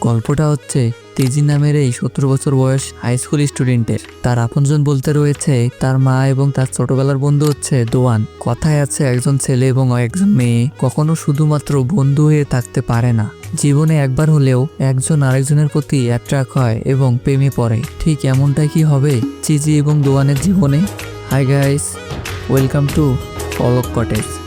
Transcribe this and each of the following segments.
গল্পটা হচ্ছে তেজি নামের এই সত্তর বছর বয়স হাই স্কুল স্টুডেন্টের তার আপনজন বলতে রয়েছে, তার মা এবং তার ছোটবেলার বন্ধু হচ্ছে দোয়ান। কথায় আছে একজন ছেলে এবং একজন মেয়ে, কখনো শুধুমাত্র বন্ধু হয়ে থাকতে পারে না। জীবনে একবার হলেও একজন আরেকজনের প্রতি অ্যাট্রাক্ট হয় এবং প্রেমে পড়ে। ঠিক এমনটাই কি হবে চিজি এবং দোয়ানের জীবনে? হাই গাইস ওয়েলকাম টু ফলক কটেজ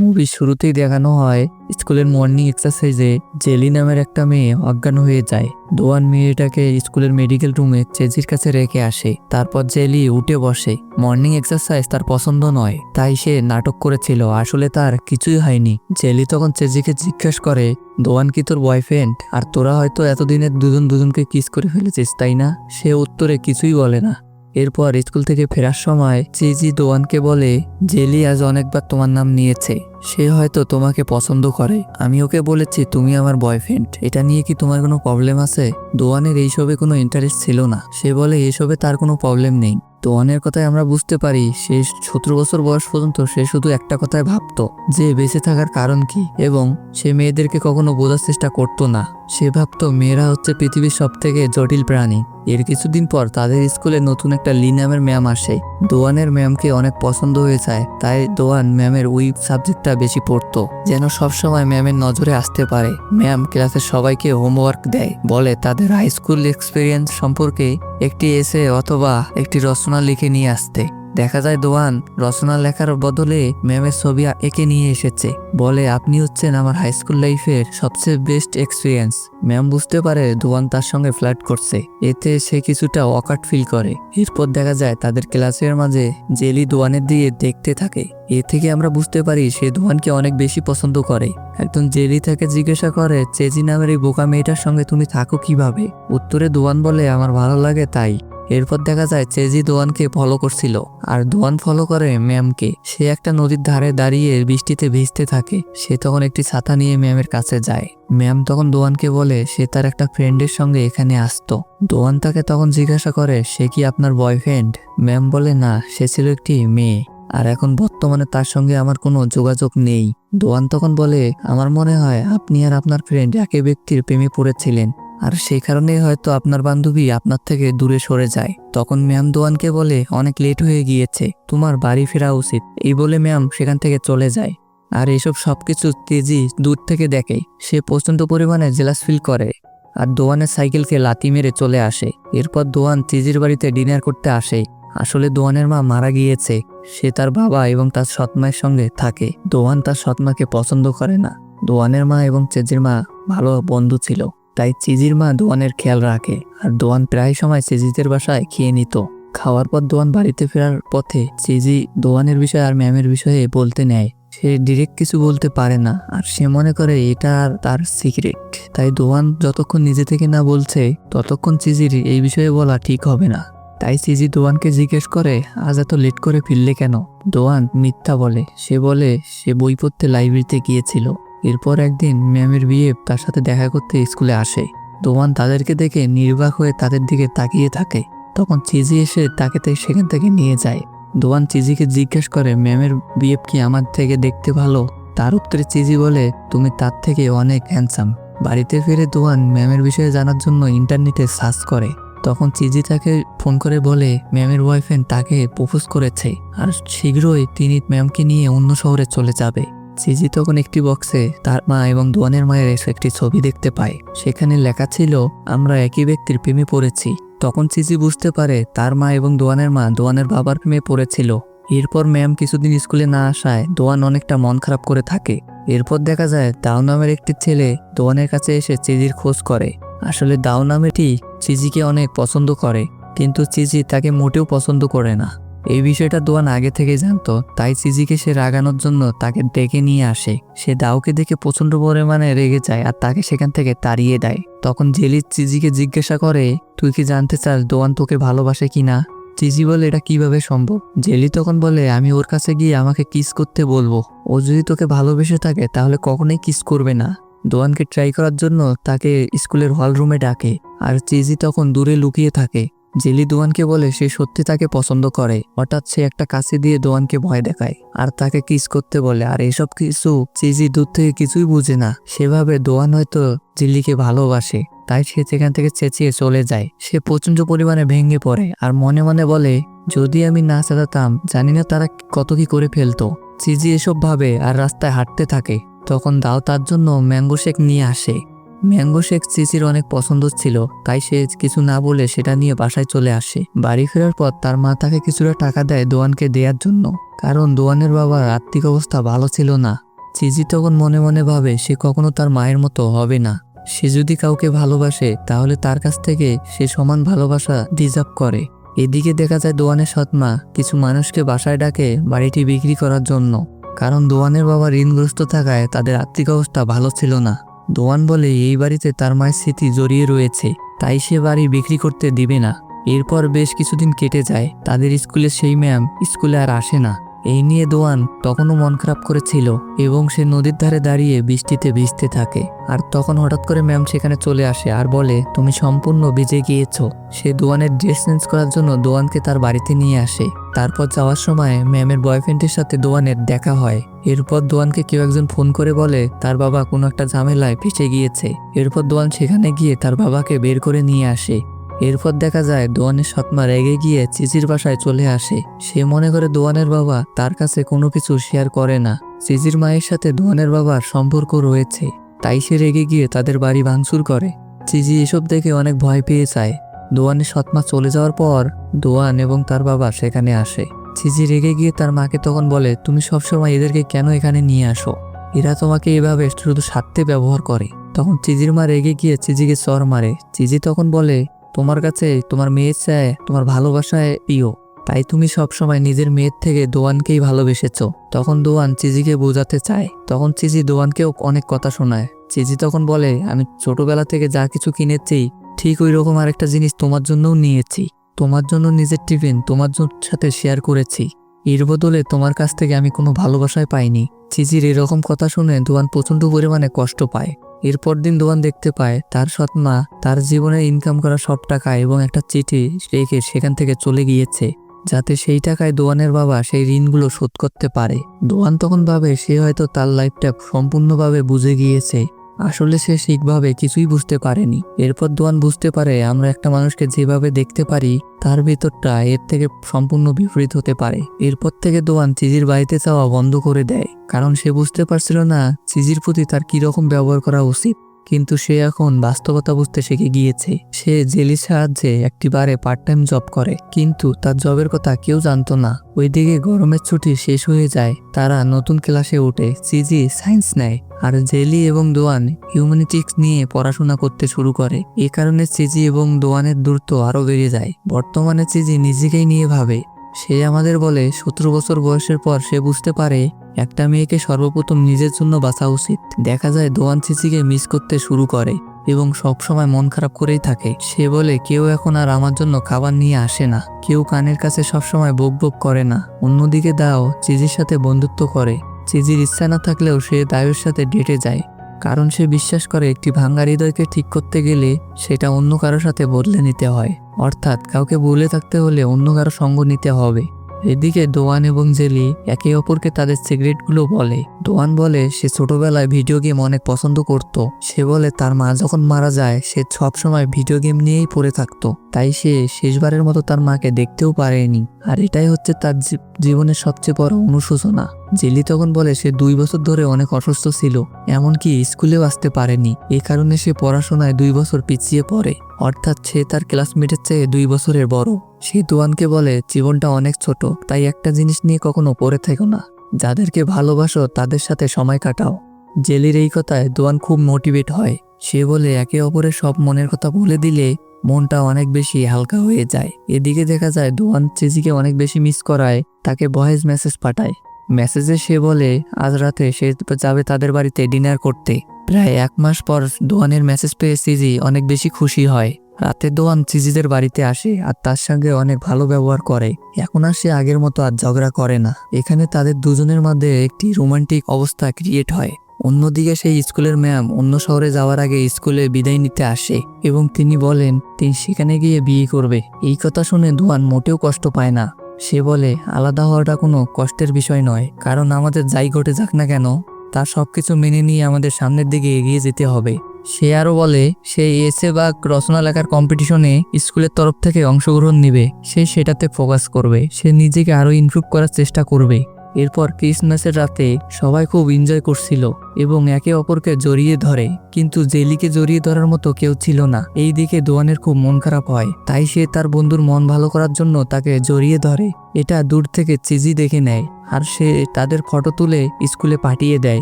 মুভির শুরুতেই দেখানো হয়, স্কুলের মর্নিং এক্সারসাইজে জেলি নামের একটা মেয়ে অজ্ঞান হয়ে যায়। দোয়ান মেয়েটাকে স্কুলের মেডিকেল রুমে চেজির কাছে রেখে আসে। তারপর জেলি উঠে বসে। মর্নিং এক্সারসাইজ তার পছন্দ নয়, তাই সে নাটক করেছিল, আসলে তার কিছুই হয়নি। জেলি তখন চেজিকে জিজ্ঞেস করে, দোয়ান কি তোর বয়ফ্রেন্ড আর তোরা হয়তো এতদিনে দুজন দুজনকে কিস করে ফেলেছিস, তাই না? সে উত্তরে কিছুই বলে না। এরপর স্কুল থেকে ফেরার সময় চিজি দোয়ানকে বলে, জেলি আজ অনেকবার তোমার নাম নিয়েছে। সে হয়তো তোমাকে পছন্দ করে। আমি ওকে বলেছি, তুমি আমার বয়ফ্রেন্ড এটা নিয়ে কি তোমার কোনো প্রবলেম আছে? দোয়ানের এইসবে কোনো ইন্টারেস্ট ছিল না। সে বলে, এসবে তার কোনো প্রবলেম নেই। দোয়ানের কথায় আমরা বুঝতে পারি, সে সতেরো বছর বয়স পর্যন্ত সে শুধু একটা কথায় ভাবতো, যে বেঁচে থাকার কারণ কি? এবং সে মেয়েদেরকে কখনো বোঝার চেষ্টা করতো না। সে ভাবতো মেয়েরা হচ্ছে পৃথিবীর সব থেকে জটিল প্রাণী। এর কিছুদিন পর তাদের স্কুলে নতুন একটা লি ম্যাম আসে। দোয়ানের ম্যামকে অনেক পছন্দ হয়ে যায়, তাই দোয়ান ম্যামের ওই সাবজেক্টটা বেশি পড়তো, যেন সবসময় ম্যামের নজরে আসতে পারে। ম্যাম ক্লাসের সবাইকে হোমওয়ার্ক দেয়, বলে তাদের হাই স্কুল এক্সপিরিয়েন্স সম্পর্কে একটি এসে অথবা একটি রচনা লিখে নিয়ে আসতে। দেখা যায় দোয়ান, রচনা লেখার বদলে ম্যামের ছবি এঁকে নিয়ে এসেছে। বলে, আপনি হচ্ছেন আমার হাই স্কুল লাইফের সবচেয়ে বেস্ট এক্সপিরিয়েন্স ম্যাম বুঝতে পারে দোয়ান তার সঙ্গে ফ্ল্যাট করছে। এতে সে কিছুটা অকাট ফিল করে। এরপর দেখা যায় তাদের ক্লাসের মাঝে জেলি দোয়ানের দিয়ে দেখতে থাকে। এ থেকে আমরা বুঝতে পারি সে দোয়ানকে অনেক বেশি পছন্দ করে। একজন জেলি তাকে জিজ্ঞাসা করে, চেজি নামের এই বোকা মেয়েটার সঙ্গে তুমি থাকো কীভাবে? উত্তরে দোয়ান বলে, আমার ভালো লাগে তাই। এরপর দেখা যায় চেজি দোয়ানকে ফলো করছিল। আর দোয়ান ফলো করে ম্যামকে। সে একটা নদীর ধারে দাঁড়িয়ে বৃষ্টিতে ভিজতে থাকে। সে তখন একটি ছাতা নিয়ে ম্যামের কাছে যায়। ম্যাম তখন দোয়ানকে বলে, সে তার একটা ফ্রেন্ডের সঙ্গে এখানে আসতো। দোয়ান তাকে তখন জিজ্ঞাসা করে, সে কি আপনার বয়ফ্রেন্ড ম্যাম বলে, না, সে ছিল একটি মেয়ে। আর এখন বর্তমানে তার সঙ্গে আমার কোনো যোগাযোগ নেই। দোয়ান তখন বলে, আমার মনে হয় আপনি আর আপনার ফ্রেন্ড একই ব্যক্তির প্রেমে পড়েছিলেন। আর সেই কারণেই হয়তো আপনার বান্ধবী আপনার থেকে দূরে সরে যায়। তখন ম্যাম দোয়ানকে বলে, অনেক লেট হয়ে গিয়েছে, তোমার বাড়ি ফেরা উচিত। এই বলে ম্যাম সেখান থেকে চলে যায়। আর এসব সবকিছু তেজি দূর থেকে দেখে। সে প্রচণ্ড পরিমাণে জেলাস ফিল করে। আর দোয়ানের সাইকেলকে লাতি মেরে চলে আসে। এরপর দোয়ান তেজির বাড়িতে ডিনার করতে আসে। আসলে দোয়ানের মা মারা গিয়েছে। সে তার বাবা এবং তার সৎমায়ের সঙ্গে থাকে। দোয়ান তার সৎমাকে পছন্দ করে না। দোয়ানের মা এবং চেজির মা ভালো বন্ধু ছিল। তাই চিজির মা দোয়ানের খেয়াল রাখে আর দোয়ান প্রায় সময় চেজিদের বাসায় খেয়ে নিত। খাওয়ার পর দোয়ান বাড়িতে ফেরার পথে চিজি দোয়ানের বিষয়ে আর ম্যামের বিষয়ে বলতে নেয়। সে ডিরেক্ট কিছু বলতে পারে না আর সে মনে করে এটা আর তার সিক্রেট তাই দোয়ান যতক্ষণ নিজে থেকে না বলছে, ততক্ষণ চিজির এই বিষয়ে বলা ঠিক হবে না। তাই সিজি দোয়ানকে জিজ্ঞেস করে, আজ এত লেট করে ফিরলে কেন? দোয়ান মিথ্যা বলে। সে বলে, সে বই পড়তে লাইব্রেরিতে গিয়েছিল। এরপর একদিন ম্যামের বিয়ে তার সাথে দেখা করতে স্কুলে আসে। দোয়ান তাদেরকে দেখে নির্বাক হয়ে তাদের দিকে তাকিয়ে থাকে। তখন চিজি এসে তাকে তে- সেখান থেকে নিয়ে যায়। দোয়ান চিজিকে জিজ্ঞেস করে, ম্যামের বিয়ে কি আমার থেকে দেখতে ভালো? তার উত্তরে চিজি বলে, তুমি তার থেকে অনেক হ্যান্ডসাম বাড়িতে ফিরে দোয়ান ম্যামের বিষয়ে জানার জন্য ইন্টারনেটে সার্চ করে। তখন চিজি তাকে ফোন করে বলে, ম্যামের বয়ফ্রেন্ড তাকে প্রপোজ করেছে, আর শীঘ্রই তিনি ম্যামকে নিয়ে অন্য শহরে চলে যাবে। চিজি তখন একটি বক্সে তার মা এবং দোয়ানের মায়ের এসে একটি ছবি দেখতে পায়। সেখানে লেখা ছিল, আমরা একই ব্যক্তির প্রেমে পড়েছি। তখন চিজি বুঝতে পারে তার মা এবং দোয়ানের মা দোয়ানের বাবার প্রেমে পড়েছিল। এরপর ম্যাম কিছুদিন স্কুলে না আসায় দোয়ান অনেকটা মন খারাপ করে থাকে। এরপর দেখা যায়, দাও নামের একটি ছেলে দোয়ানের কাছে এসে চিজির খোঁজ করে। আসলে দাও নামেটি চিজিকে অনেক পছন্দ করে, কিন্তু চিজি তাকে মোটেও পছন্দ করে না। এই বিষয়টা দোয়ান আগে থেকে জানতো, তাই চিজিকে সে রাগানোর জন্য তাকে ডেকে নিয়ে আসে। সে দাওকে দেখে প্রচণ্ড পরিমাণে রেগে যায় আর তাকে সেখান থেকে তাড়িয়ে দেয়। তখন জেলি চিজিকে জিজ্ঞাসা করে, তুই কি জানতে চাস দোয়ান তোকে ভালোবাসে কিনা চিজি বলে, এটা কীভাবে সম্ভব? জেলি তখন বলে, আমি ওর কাছে গিয়ে আমাকে কিস করতে বলব। ও যদি তোকে ভালোবেসে থাকে, তাহলে কখনোই কিস করবে না। দোয়ানকে ট্রাই করার জন্য তাকে স্কুলের হল রুমে ডাকে, আর চিজি তখন দূরে লুকিয়ে থাকে। জেলি দোয়ানকে বলে সে সত্যি তাকে পছন্দ করে। হঠাৎ সে একটা কাছে দিয়ে দোয়ানকে ভয় দেখায় আর তাকে কিস করতে বলে। আর এসব কিছু চিজি দূর থেকে কিছুই বুঝে না। সেভাবে দোয়ান হয়তো জিল্লিকে ভালোবাসে, তাই সে সেখান থেকে চেঁচিয়ে চলে যায়। সে প্রচণ্ড পরিমাণে ভেঙে পড়ে আর মনে মনে বলে, যদি আমি না চেতাতাম জানি না তারা কত কি করে ফেলতো। চিজি এসব ভাবে আর রাস্তায় হাঁটতে থাকে। তখন দাও তার জন্য ম্যাঙ্গো শেক নিয়ে আসে। ম্যাঙ্গো শেক চিচির অনেক পছন্দ ছিল, তাই সে কিছু না বলে সেটা নিয়ে বাসায় চলে আসে। বাড়ি ফেরার পর তার মা তাকে কিছুটা টাকা দেয় দোয়ানকে দেওয়ার জন্য। কারণ দোয়ানের বাবার আর্থিক অবস্থা ভালো ছিল না। চিজি তখন মনে মনে ভাবে, সে কখনো তার মায়ের মতো হবে না। সে যদি কাউকে ভালোবাসে, তাহলে তার কাছ থেকে সে সমান ভালোবাসা ডিজার্ভ করে। এদিকে দেখা যায় দোয়ানের সৎমা কিছু মানুষকে বাসায় ডাকে বাড়িটি বিক্রি করার জন্য। কারণ দোয়ানের বাবা ঋণগ্রস্ত থাকায় তাদের আর্থিক অবস্থা ভালো ছিল না। দোয়ান বলে, এই বাড়িতে তার মায়ের স্মৃতি জড়িয়ে রয়েছে, তাই সে বাড়ি বিক্রি করতে দিবে না। এরপর বেশ কিছুদিন কেটে যায়। তাদের স্কুলে সেই ম্যাম স্কুলে আর আসে না। এই নিয়ে দোয়ান তখনও মন খারাপ করেছিল এবং সে নদীর ধারে দাঁড়িয়ে বৃষ্টিতে ভিজতে থাকে। আর তখন হঠাৎ করে ম্যাম সেখানে চলে আসে আর বলে, তুমি সম্পূর্ণ ভিজে গিয়েছো। সে দোয়ানের ড্রেস চেঞ্জ করার জন্য দোয়ানকে তার বাড়িতে নিয়ে আসে। তারপর যাওয়ার সময় ম্যামের বয়ফ্রেন্ডের সাথে দোয়ানের দেখা হয়। এরপর দোয়ানকে কেউ একজন ফোন করে বলে, তার বাবা কোনো একটা ঝামেলায় ফেসে গিয়েছে। এরপর দোয়ান সেখানে গিয়ে তার বাবাকে বের করে নিয়ে আসে। এরপর দেখা যায় দোয়ানের সৎমা রেগে গিয়ে চিচির বাসায় চলে আসে। সে মনে করে দোয়ানের বাবা তার কাছে কোনো কিছু শেয়ার করে না। চিচির মায়ের সাথে দোয়ানের বাবার সম্পর্ক রয়েছে, তাই সে রেগে গিয়ে তাদের বাড়ি ভাঙচুর করে। চিজি এসব দেখে অনেক ভয় পেয়ে যায়। দোয়ানের সৎমা চলে যাওয়ার পর দোয়ান এবং তার বাবা সেখানে আসে। চিজি রেগে গিয়ে তার মাকে তখন বলে, তুমি সবসময় এদেরকে কেন এখানে নিয়ে আসো? এরা তোমাকে এভাবে শুধু স্বার্থে ব্যবহার করে। তখন চিজির মা রেগে গিয়ে চিজিকে চর মারে। চিজি তখন বলে তোমার কাছে তোমার মেয়ের চায়, তোমার ভালোবাসায় প্রিয়। তাই তুমি সব সময় নিজের মেয়ের থেকে দোয়ানকেই ভালোবেসেছো। তখন দোয়ান চিজিকে বোঝাতে চায়। তখন চিজি দোয়ানকেও অনেক কথা শোনায়। চিজি তখন বলে, আমি ছোটবেলা থেকে যা কিছু কিনেছি, ঠিক ওই রকম আরেকটা জিনিস তোমার জন্যও নিয়েছি। তোমার জন্য নিজের টিফিন তোমার সাথে শেয়ার করেছি। এর বদলে তোমার কাছ থেকে আমি কোনো ভালোবাসায় পাইনি। চিজির এরকম কথা শুনে দোয়ান প্রচণ্ড পরিমাণে কষ্ট পায়। এরপর দিন দোয়ান দেখতে পায়, তার সৎমা তার জীবনে ইনকাম করা সব টাকা এবং একটা চিঠি রেখে সেখান থেকে চলে গিয়েছে, যাতে সেই টাকায় দোয়ানের বাবা সেই ঋণগুলো শোধ করতে পারে। দোয়ান তখন ভাবে সে হয়তো তার লাইফটা সম্পূর্ণভাবে বুঝে গিয়েছে। আসলে সে ঠিকভাবে কিছুই বুঝতে পারেনি। এরপর দোয়ান বুঝতে পারে আমরা একটা মানুষকে যেভাবে দেখতে পারি, তার ভেতরটা এর থেকে সম্পূর্ণ বিপরীত হতে পারে। এরপর থেকে দোয়ান চিজির বাড়িতে যাওয়া বন্ধ করে দেয়। কারণ সে বুঝতে পারছিল না চিজির প্রতি তার কীরকম ব্যবহার করা উচিত। কিন্তু সে এখন বাস্তবতা বুঝতে শিখে গিয়েছে। সে জেলির সাহায্যে একটি বারে পার্ট টাইম জব করে। কিন্তু তার জবের কথা কেউ জানতো না। ওইদিকে গরমের ছুটি শেষ হয়ে যায়। তারা নতুন ক্লাসে ওঠে। সিজি সায়েন্স নেয়। আর জেলি এবং দোয়ান হিউম্যানিটিক্স নিয়ে পড়াশোনা করতে শুরু করে। এ কারণে চিজি এবং দোয়ানের দূরত্ব আরও বেড়ে যায়। বর্তমানে চিজি নিজেকেই নিয়ে ভাবে। সে আমাদের বলে, সতেরো বছর বয়সের পর সে বুঝতে পারে, একটা মেয়েকে সর্বপ্রথম নিজের জন্য বাঁচা উচিত। দেখা যায় দোয়ান চিচিকে মিস করতে শুরু করে এবং সবসময় মন খারাপ করেই থাকে। সে বলে, কেউ এখন আর আমার জন্য খাবার নিয়ে আসে না। কেউ কানের কাছে সবসময় বক বক করে না। অন্যদিকে দাও চিজির সাথে বন্ধুত্ব করে। চিজির ইচ্ছা না থাকলেও সে দায়ের সাথে ডেটে যায়, কারণ সে বিশ্বাস করে একটি ভাঙ্গা হৃদয়কে ঠিক করতে গেলে সেটা অন্য কারোর সাথে বদলে নিতে হয়। অর্থাৎ কাউকে বলে থাকতে হলে অন্য কারও সঙ্গ নিতে হবে। এদিকে দোয়ান এবং জেলি একে অপরকে তাদের সিগারেটগুলো বলে। দোয়ান বলে, সে ছোটবেলায় ভিডিও গেম অনেক পছন্দ করত। সে বলে, তার মা যখন মারা যায়, সে সবসময় ভিডিও গেম নিয়েই পড়ে থাকতো। তাই সে শেষবারের মতো তার মাকে দেখতেও পারেনি। আর এটাই হচ্ছে তার জীবনের সবচেয়ে বড় অনুশোচনা। জেলি তখন বলে, সে দুই বছর ধরে অনেক অসুস্থ ছিল। এমনকি স্কুলেও আসতে পারেনি। এ কারণে সে পড়াশোনায় দুই বছর পিছিয়ে পড়ে। অর্থাৎ সে তার ক্লাসমেটের চেয়ে দুই বছরের বড়। সে দোয়ানকে বলে, জীবনটা অনেক ছোট, তাই একটা জিনিস নিয়ে কখনো পড়ে থেকো না। যাদেরকে ভালোবাসো, তাদের সাথে সময় কাটাও। জেলির এই কথায় দোয়ান খুব মোটিভেট হয়। সে বলে, একে অপরের সব মনের কথা বলে দিলে মনটা অনেক বেশি হালকা হয়ে যায়। এদিকে দেখা যায় দোয়ান চেজিকে অনেক বেশি মিস করায়, তাকে ভয়েস মেসেজ পাঠায়। মেসেজে সে বলে, আজ রাতে সে যাবে তাদের বাড়িতে ডিনার করতে। প্রায় এক মাস পর দোয়ানের মেসেজ পেয়ে সিজি অনেক বেশি খুশি হয়। রাতে দোয়ান সিজিদের বাড়িতে আসে আর তার সঙ্গে অনেক ভালো ব্যবহার করে। এখন আর সে আগের মতো আর ঝগড়া করে না। এখানে তাদের দুজনের মধ্যে একটি রোমান্টিক অবস্থা ক্রিয়েট হয়। অন্যদিকে সেই স্কুলের ম্যাম অন্য শহরে যাওয়ার আগে স্কুলে বিদায় নিতে আসে এবং তিনি বলেন, তিনি সেখানে গিয়ে বিয়ে করবে। এই কথা শুনে দোয়ান মোটেও কষ্ট পায় না। সে বলে, আলাদা হওয়াটা কোনো কষ্টের বিষয় নয়। কারণ আমাদের যাই ঘটে যাক না কেন তার সব কিছু মেনে নিয়ে আমাদের সামনের দিকে এগিয়ে যেতে হবে। সে আরও বলে, সে এসে বা রচনা লেখার কম্পিটিশনে স্কুলের তরফ থেকে অংশগ্রহণ নেবে। সে সেটাতে ফোকাস করবে। সে নিজেকে আরও ইমপ্রুভ করার চেষ্টা করবে। এরপর ক্রিসমাসের রাতে সবাই খুব এনজয় করছিল এবং একে অপরকে জড়িয়ে ধরে। কিন্তু জেলিকে জড়িয়ে ধরার মতো কেউ ছিল না। এই দিকে দোয়ানের খুব মন খারাপ হয়। তাই সে তার বন্ধুর মন ভালো করার জন্য তাকে জড়িয়ে ধরে। এটা দূর থেকে চিজি দেখে নেয় আর সে তাদের ফটো তুলে স্কুলে পাঠিয়ে দেয়।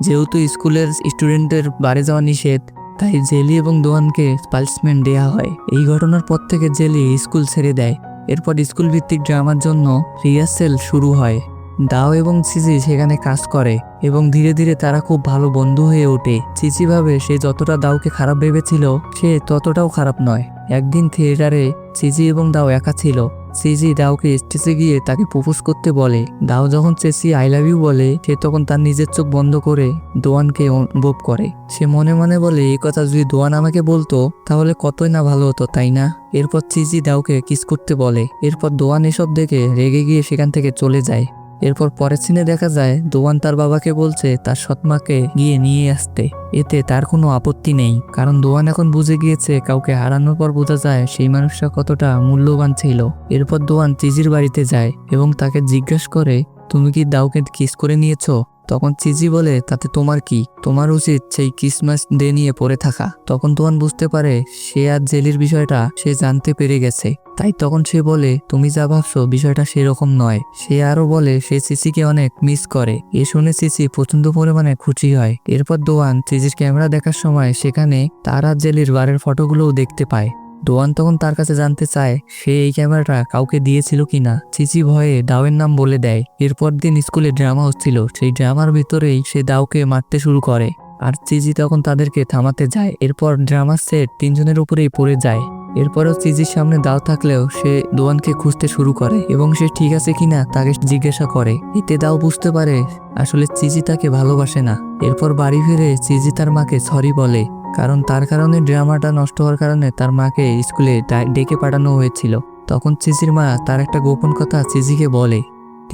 যেহেতু স্কুলের স্টুডেন্টদের বাড়ি যাওয়া নিষেধ, তাই জেলি এবং দোয়ানকে পানিশমেন্ট দেয়া হয়। এই ঘটনার পর থেকে জেলি স্কুল ছেড়ে দেয়। এরপর স্কুল ভিত্তিক ড্রামার জন্য রিহার্সেল শুরু হয়। দাও এবং চিচি সেখানে কাজ করে, এবং ধীরে ধীরে তারা খুব ভালো বন্ধু হয়ে ওঠে। চিচি ভাবে সে যতটা দাওকে খারাপ ভেবেছিল, সে ততটাও খারাপ নয়। একদিন থিয়েটারে চিচি এবং দাও একা ছিল। চিজি দাওকে স্টেজে গিয়ে তাকে প্রপোজ করতে বলে। দাও যখন চেসি আই লাভ ইউ বলে, সে তখন তার নিজের চোখ বন্ধ করে দোয়ানকে অনুভব করে। সে মনে মনে বলে, এই কথা যদি দোয়ান আমাকে বলতো, তাহলে কতই না ভালো হতো, তাই না? এরপর চিজি দাওকে কিস করতে বলে। এরপর দোয়ান এসব দেখে রেগে গিয়ে সেখান থেকে চলে যায়। এরপর পরের সিনে দেখা যায়, দোয়ান তার বাবাকে বলছে, তার সৎমাকে গিয়ে নিয়ে আসতে। এতে তার কোনো আপত্তি নেই। কারণ দোয়ান এখন বুঝে গিয়েছে, কাউকে হারানোর পর বোঝা যায়, সেই মানুষটা কতটা মূল্যবান ছিল। এরপর দোয়ান চিজির বাড়িতে যায় এবং তাকে জিজ্ঞাসা করে তুমি কি দাউকে কিস করে নিয়েছো? তখন চিজি বলে, তাতে তোমার কি? তোমার উচিত সেই ক্রিসমাস ডে নিয়ে পড়ে থাকা। তখন দোয়ান বুঝতে পারে, সে আর জেলির বিষয়টা সে জানতে পেরে গেছে। তাই তখন সে বলে, তুমি যা ভাবছ বিষয়টা সেরকম নয়। সে আরও বলে, সে সিসিকে অনেক মিস করে। এ শুনে সিসি প্রচণ্ড পরিমাণে খুশি হয়। এরপর দোয়ান সিজির ক্যামেরা দেখার সময় সেখানে তার জেলির বারের ফটোগুলোও দেখতে পায়। দোয়ান তখন তার কাছে জানতে চায়, সে এই ক্যামেরাটা কাউকে দিয়েছিল কিনা। চিচি ভয়ে দাওয়ের নাম বলে দেয়। এরপর দিন স্কুলে ড্রামা হচ্ছিল। সেই ড্রামার ভিতরেই সে দাওকে মারতে শুরু করে। আর চিজি তখন তাদেরকে থামাতে যায়। এরপর ড্রামার সেট তিনজনের উপরেই পড়ে যায়। এরপরও চিজির সামনে দাও থাকলেও সে দোয়ানকে খুঁজতে শুরু করে এবং সে ঠিক আছে কিনা তাকে জিজ্ঞাসা করে। এতে দাও বুঝতে পারে আসলে চিজি তাকে ভালোবাসে না। এরপর বাড়ি ফিরে চিজি তার মাকে সরি বলে, কারণ তার কারণে ড্রামাটা নষ্ট হওয়ার কারণে তার মাকে স্কুলে ডেকে পাঠানো হয়েছিল। তখন চিজির মা তার একটা গোপন কথা চিজিকে বলে।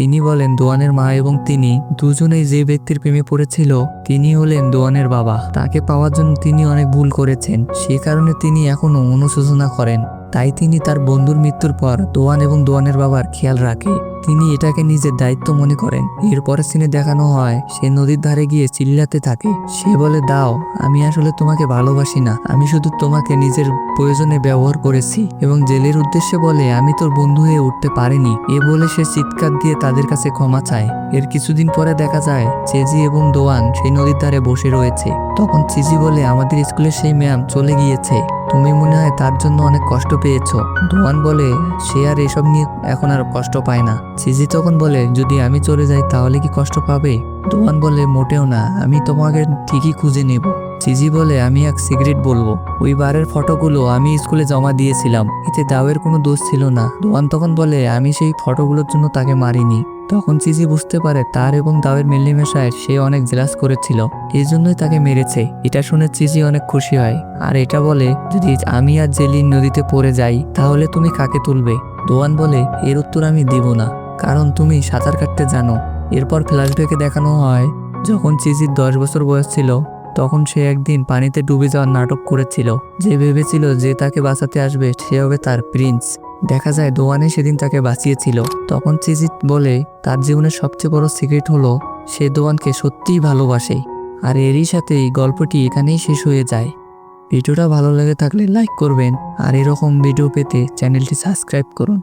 তিনি বলেন, দোয়ানের মা এবং তিনি দুজনেই যে ব্যক্তির প্রেমে পড়েছিল, তিনি হলেন দোয়ানের বাবা। তাকে পাওয়ার জন্য তিনি অনেক ভুল করেছেন। সে কারণে তিনি এখনও অনুশোচনা করেন। তাই তিনি তার বন্ধুর মৃত্যুর পর দোয়ান এবং দোয়ানের বাবার খেয়াল রাখে। তিনি এটাকে নিজের দায়িত্ব মনে করেন। এরপরের সিনে দেখানো হয়, সে নদীর ধারে গিয়ে চিল্লাতে থাকে। সে বলে, দাও, আমি আসলে তোমাকে ভালোবাসি না। আমি শুধু তোমাকে নিজের প্রয়োজনে ব্যবহার করেছি। এবং জেলের উদ্দেশ্যে বলে, আমি তোর বন্ধু হয়ে উঠতে পারিনি। এ বলে সে চিৎকার দিয়ে তাদের কাছে ক্ষমা চায়। এর কিছুদিন পরে দেখা যায়, চেজি এবং দোয়ান সেই নদীর ধারে বসে রয়েছে। তখন চিজি বলে, আমাদের স্কুলের সেই ম্যাম চলে গিয়েছে। তুমি মনে হয় তার জন্য অনেক কষ্ট পেয়েছ। দোয়ান বলে, সে আর এসব নিয়ে এখন আর কষ্ট পায় না। চিজি তখন বলে, যদি আমি চলে যাই তাহলে কি কষ্ট পাবে? দোয়ান বলে, মোটেও না, আমি তোমাকে ঠিকই খুঁজে নেব। চিজি বলে, আমি এক সিগারেট বলব। ওই বারের ফটোগুলো আমি স্কুলে জমা দিয়েছিলাম, এতে দাওয়ের কোনো দোষ ছিল না। দোয়ান তখন বলে, আমি সেই ফটোগুলোর জন্য তাকে মারিনি। তখন চিজি বুঝতে পারে, তার এবং দাওয়ের মেশায় সে অনেক জেলাস করেছিল, এই জন্যই তাকে মেরেছে। এটা শুনে চিজি অনেক খুশি হয়। আর এটা বলে, যদি আমি আর জেলিন নদীতে পড়ে যাই, তাহলে তুমি কাকে তুলবে? দোয়ান বলে, এর উত্তর আমি দিব না। কারণ তুমি সাঁতার কাটতে জানো। এরপর ফ্ল্যাশব্যাকে দেখানো হয়, যখন চিজির দশ বছর বয়স ছিল, তখন সে একদিন পানিতে ডুবে যাওয়ার নাটক করেছিল। যে ভেবেছিল যে তাকে বাঁচাতে আসবে, সে হবে তার প্রিন্স। দেখা যায় দোয়ানে সেদিন তাকে বাঁচিয়েছিল। তখন চিজিত বলে, তার জীবনের সবচেয়ে বড় সিক্রেট হলো, সে দোয়ানকে সত্যিই ভালোবাসে। আর এরই সাথে এই গল্পটি এখানেই শেষ হয়ে যায়। ভিডিওটা ভালো লেগে থাকলে লাইক করবেন। আর এরকম ভিডিও পেতে চ্যানেলটি সাবস্ক্রাইব করুন।